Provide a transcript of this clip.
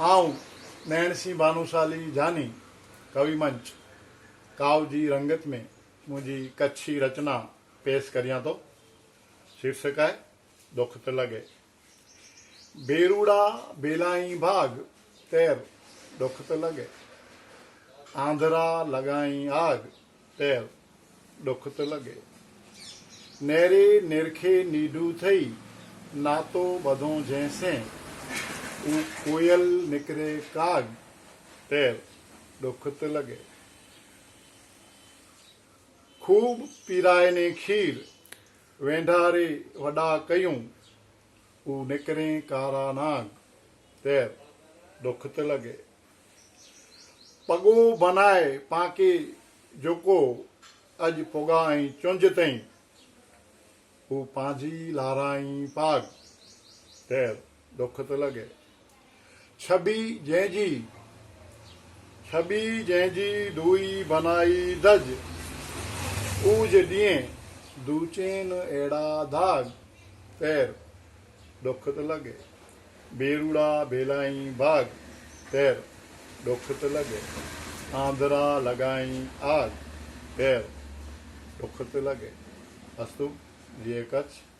આવું નૈણસિંહ ભાનુશાલી જાની કવિમંચ કાવજી રંગત મેં મુજી કચ્છી રચના પેશ કર્યા તો. શીર્ષક है દુઃખ લગે. બેરુડા બેલાઈ ભાગ, તેર દુઃખ લગે. આંધરા લગાઈ આગ, તેર દુઃખ લગે. નેરે નિરખે નીડું થઈ, નાતો બધો જેસે. نڪري ڪاگ تير دک ته لڳي. خوب پيرائي ني کير وينڍاري وڏا ڪيون او نڪري ڪارا ناگ تير دک ته لڳي. پڳو بنائي پاڪي جيڪو اڄ چنج تائين هو پنهنجي لارائي پاگ تير دک ته لڳي છબી જેજી. છબી જેજી દુઈ બનાઈ ધજ ઉજ દિયે દુચેન એડા ધાગ. તેર. ડોખત લગે. બેરુડા ભેલાઈ ભાગ. તેર. ડોખત લગે. આંધરા લગાઈ આગ. તેર. ડોખત લગે. અસ્તુ જે કચ્છ.